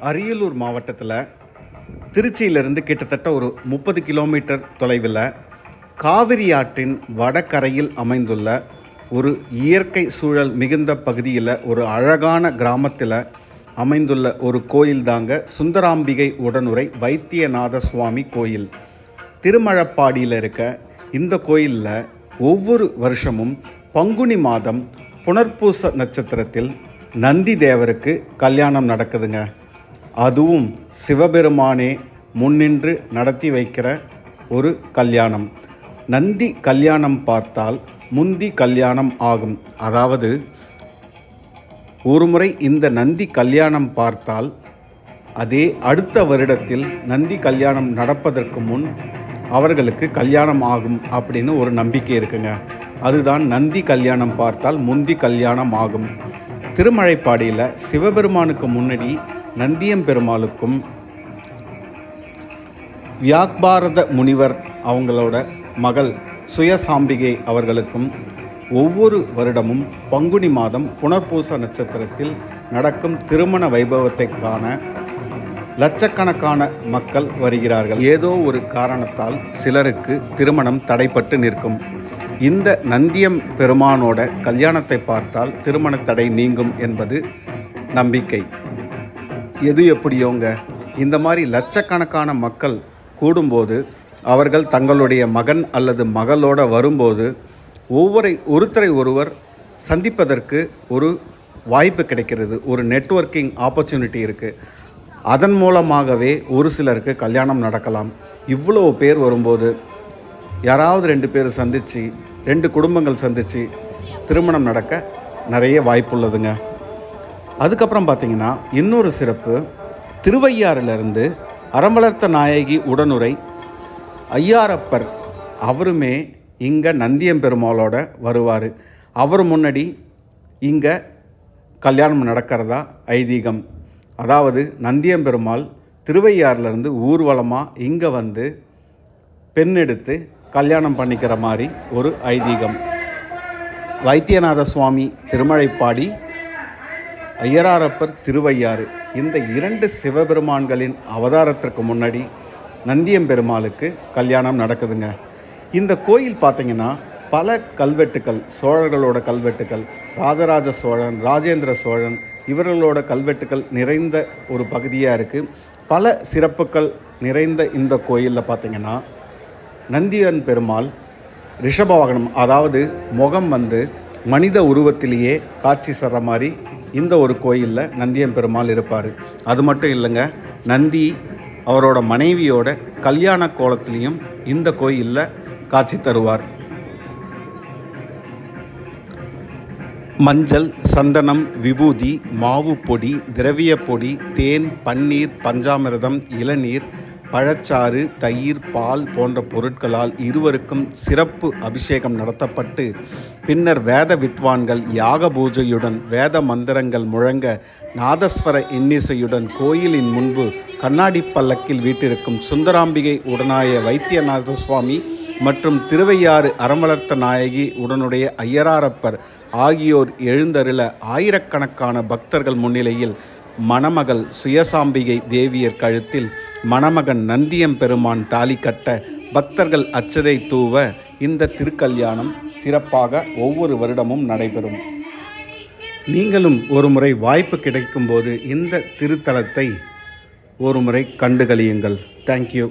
அரியலூர் மாவட்டத்தில் திருச்சியிலிருந்து கிட்டத்தட்ட ஒரு முப்பது கிலோமீட்டர் தொலைவில் காவிரி ஆற்றின் வடகரையில் அமைந்துள்ள ஒரு இயற்கை சூழல் மிகுந்த பகுதியில் ஒரு அழகான கிராமத்தில் அமைந்துள்ள ஒரு கோயில் தாங்க சுந்தராம்பிகை உடனுரை வைத்தியநாத சுவாமி கோயில். திருமழப்பாடியில் இருக்க இந்த கோயிலில் ஒவ்வொரு வருஷமும் பங்குனி மாதம் புனர்பூச நட்சத்திரத்தில் நந்தி தேவருக்கு கல்யாணம் நடக்குதுங்க. அதுவும் சிவபெருமானே முன்னின்று நடத்தி வைக்கிற ஒரு கல்யாணம். நந்தி கல்யாணம் பார்த்தால் முந்தி கல்யாணம் ஆகும். அதாவது ஒருமுறை இந்த நந்தி கல்யாணம் பார்த்தால் அதே அடுத்த வருடத்தில் நந்தி கல்யாணம் நடப்பதற்கு முன் அவர்களுக்கு கல்யாணம் ஆகும் அப்படின்னு ஒரு நம்பிக்கை இருக்குங்க. அதுதான் நந்தி கல்யாணம் பார்த்தால் முந்தி கல்யாணம் ஆகும். திருமழைப்பாடியில் சிவபெருமானுக்கு முன்னாடி நந்தியம் பெருமாளுக்கும் வியாக்பாரத முனிவர் அவங்களோட மகள் சுயசாம்பிகை அவர்களுக்கும் ஒவ்வொரு வருடமும் பங்குனி மாதம் புனர்பூச நட்சத்திரத்தில் நடக்கும் திருமண வைபவத்தை காண லட்சக்கணக்கான மக்கள் வருகிறார்கள். ஏதோ ஒரு காரணத்தால் சிலருக்கு திருமணம் தடைப்பட்டு நிற்கும். இந்த நந்தியம் பெருமானோட கல்யாணத்தை பார்த்தால் திருமண தடை நீங்கும் என்பது நம்பிக்கை. எது எப்படியோங்க? இந்த மாதிரி லட்சக்கணக்கான மக்கள் கூடும்போது அவர்கள் தங்களுடைய மகன் அல்லது மகளோட வரும்போது ஒவ்வொரு ஒருத்தரை ஒருவர் சந்திப்பதற்கு ஒரு வாய்ப்பு கிடைக்கிறது. ஒரு நெட்வொர்க்கிங் ஆப்பர்ச்சுனிட்டி இருக்குது அதன் மூலமாகவே ஒரு சிலருக்கு கல்யாணம் நடக்கலாம். இவ்வளோ பேர் வரும்போது யாராவது ரெண்டு பேர் சந்தித்து ரெண்டு குடும்பங்கள் சந்தித்து திருமணம் நடக்க நிறைய வாய்ப்புள்ளதுங்க. அதுக்கப்புறம் பார்த்தீங்கன்னா இன்னொரு சிறப்பு. திருவையாறிலிருந்து அறம்பளர்த்த நாயகி உடனுரை ஐயாரப்பர் அவருமே இங்கே நந்தியம்பெருமாளோட வருவார். அவர் முன்னாடி இங்கே கல்யாணம் நடக்கிறதா ஐதீகம். அதாவது நந்தியம்பெருமாள் திருவையாறுலேருந்து ஊர்வலமாக இங்கே வந்து பெண் எடுத்து கல்யாணம் பண்ணிக்கிற மாதிரி ஒரு ஐதீகம். வைத்தியநாத சுவாமி திருமழைப்பாடி ஐயராரப்பர் திருவையாறு. இந்த இரண்டு சிவபெருமான்களின் அவதாரத்திற்கு முன்னாடி நந்தியம்பெருமாளுக்கு கல்யாணம் நடக்குதுங்க. இந்த கோயில் பார்த்தீங்கன்னா பல கல்வெட்டுக்கள் சோழர்களோட கல்வெட்டுக்கள் ராஜராஜ சோழன் ராஜேந்திர சோழன் இவர்களோட கல்வெட்டுக்கள் நிறைந்த ஒரு பகுதியாக இருக்குது பல சிறப்புகள் நிறைந்த இந்த கோயிலில் பார்த்திங்கன்னா நந்தியன் பெருமாள் ரிஷப வாகனம் அதாவது முகம் வந்து மனித உருவத்திலேயே காட்சி சர்ற மாதிரி இந்த ஒரு கோயிலில் நந்தியம் பெருமாள் இருப்பார். அது மட்டும் இல்லைங்க நந்தி அவரோட மனைவியோட கல்யாண கோலத்திலையும் இந்த கோயிலில் காட்சி தருவார். மஞ்சள் சந்தனம் விபூதி மாவு பொடி திரவிய பொடி தேன் பன்னீர் பஞ்சாமிரதம் இளநீர் பழச்சாறு தயிர் பால் போன்ற பொருட்களால் இருவருக்கும் சிறப்பு அபிஷேகம் நடத்தப்பட்டு பின்னர் வேத வித்வான்கள் யாக பூஜையுடன் வேத மந்திரங்கள் முழங்க நாதஸ்வர இன்னிசையுடன் கோயிலின் முன்பு கண்ணாடி பல்லக்கில் வீட்டிருக்கும் சுந்தராம்பிகை உடனாய வைத்தியநாத சுவாமி மற்றும் திருவையாறு அறமலர்த்த நாயகி உடனுடைய ஐயராரப்பர் ஆகியோர் எழுந்தருள ஆயிரக்கணக்கான பக்தர்கள் முன்னிலையில் மணமகள் சுயசாம்பிகை தேவியர் கழுத்தில் மணமகன் நந்தியம் பெருமான் தாலி கட்ட பக்தர்கள் அச்சதை தூவ இந்த திருக்கல்யாணம் சிறப்பாக ஒவ்வொரு வருடமும் நடைபெறும். நீங்களும் ஒரு முறை வாய்ப்பு கிடைக்கும்போது இந்த திருத்தலத்தை ஒரு முறை கண்டுகளியுங்கள் தேங்க்யூ